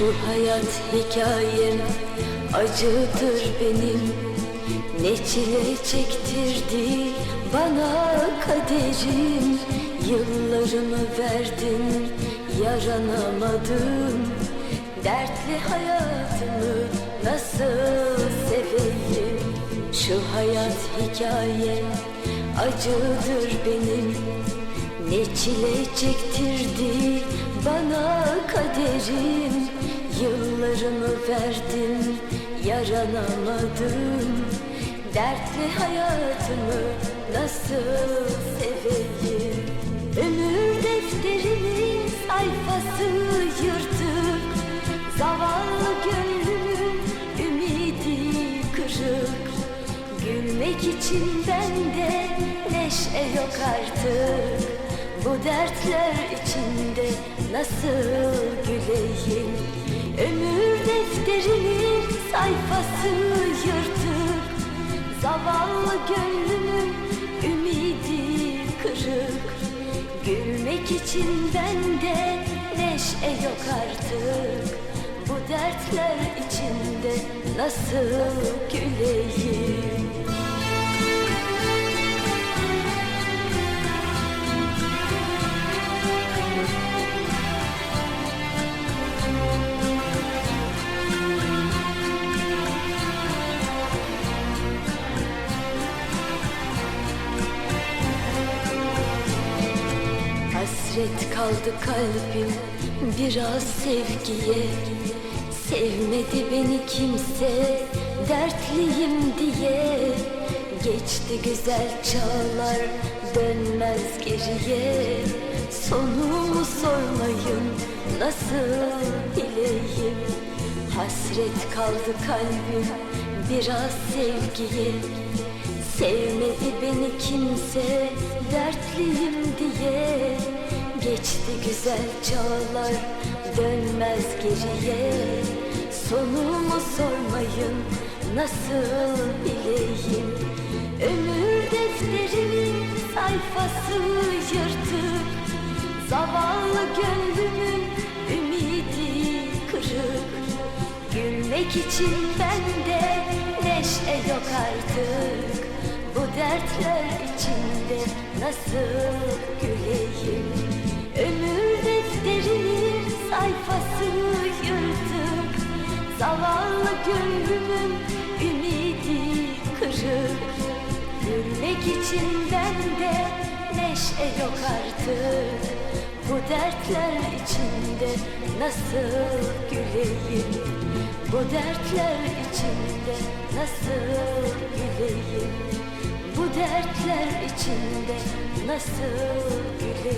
Şu hayat hikayem acıdır benim. Ne çile çektirdi bana kaderim. Yıllarımı verdin yaranamadım. Dertli hayatımı nasıl seveyim Şu hayat hikayem acıdır benim ne çile çektirdi bana kaderim Yıllarımı verdim yaranamadım. Dertli hayatımı nasıl seveyim? Ömür defterimin sayfası yırtık Zavallı gönlümün ümidi kırık. Gülmek için bende neşe yok artık Bu dertler içinde nasıl güleyim? Ömür defterimin sayfası yırtık. Zavallı gönlümün ümidi kırık. Gülmek için bende neşe yok artık. Bu dertler içinde nasıl güleyim Hasret kaldı kalbim biraz sevgiye. Sevmedi beni kimse dertliyim diye. Geçti güzel çağlar dönmez geriye. Sonumu sormayın nasıl bileyim? Hasret kaldı kalbim biraz sevgiye. Sevmedi beni kimse dertliyim diye Geçti güzel çağlar dönmez geriye. Sonumu sormayın nasıl bileyim? Ömür defterimin sayfası yırtık. Zavallı gönlümün ümidi kırık. Gülmek için bende neşe yok artık. Bu dertler içinde nasıl güleyim defterimin sayfası yırtık. Zavallı gönlümün ümidi kırık. Gülmek için bende neşe yok artık. Bu dertler içinde nasıl güleyim? Bu dertler içinde nasıl güleyim? Bu dertler içinde nasıl güleyim